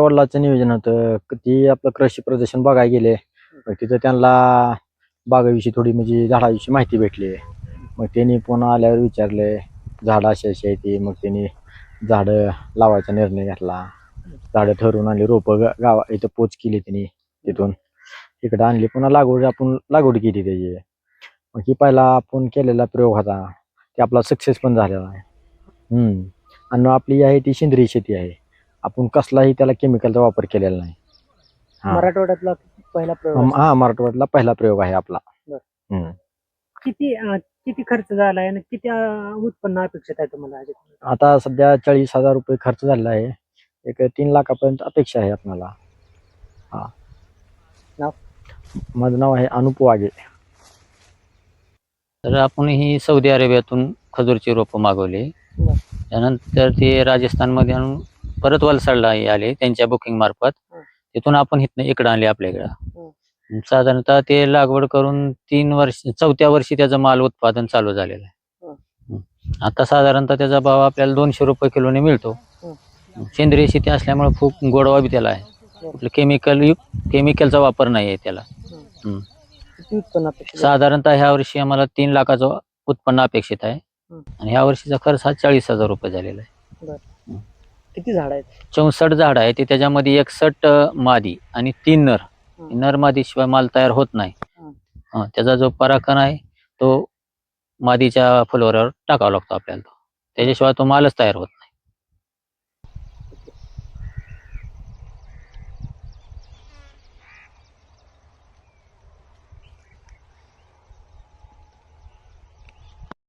वडिलाचं नियोजन होतं. क- ती आपलं कृषी प्रदर्शन बघायला गेले. मग तिथं त्यांना बागाविषयी थोडी म्हणजे झाडाविषयी माहिती भेटली. मग त्यांनी पुन्हा आल्यावर विचारले झाडं अशी अशी आहे ती मग त्यांनी झाडं लावायचा निर्णय घेतला. झाडं ठरवून आणली रोपं गावा इथं पोच केली त्यांनी तिथून. इकडं आणली पुन्हा लागवड आपण लागवड केली त्याची. मग ही पहिला आपण केलेला प्रयोग होता. ते आपला सक्सेस पण झालेला आहे. हम्म. आणि आपली आहे ती सेंद्रिय शेती आहे. आपण कसलाही त्याला केमिकलचा वापर केलेला नाही हा. मराठवाड्यातला पहिला प्रयोग. हा मराठवाड्यातला पहिला प्रयोग आहे आपला बर. हम्म. किती अं, किती खर्च झालाय आणि किती अं, उत्पन्न अपेक्षित आहे तुम्हाला? आता सध्या चाळीस हजार रुपये खर्च झालेला आहे एक तीन लाखापर्यंत अपेक्षा आहे आपल्याला हा नाव? माझं नाव आहे अनुप वागे तर आपण ही सौदी अरेबियातून खजूरची रोपं मागवली बर. त्यानंतर ते राजस्थानमध्ये आणून परत वलसाडला आले त्यांच्या बुकिंग मार्फत. तिथून आपण इथनं इकडं आणले आपल्या. इकडं साधारणतः ते लागवड करून तीन वर्ष चौथ्या वर्षी त्याचं माल उत्पादन चालू झालेलं आहे. आता साधारणतः त्याचा भाव आपल्याला दोनशे रुपये किलोने मिळतो. सेंद्रिय शेती असल्यामुळे खूप गोडवा बी त्याला आहे. केमिकल केमिकलचा वापर नाही आहे त्याला? साधारणतः ह्या वर्षी आम्हाला तीन लाखाचं उत्पन्न अपेक्षित आहे. आणि ह्या वर्षीचा खर्च हा चाळीस हजार रुपये झालेला आहे. किती झाड आहेत? चौसष्ट झाड आहे ते त्याच्यामध्ये एकसष्ट मादी आणि तीन नर. हं. नर मादी शिवाय माल तयार होत नाही. हं. हं, त्याचा जो पराखण आहे तो मादीच्या फुलवऱ्यावर टाकावा लागतो आपल्याला तो. त्याच्याशिवाय तो मालच तयार होत नाही.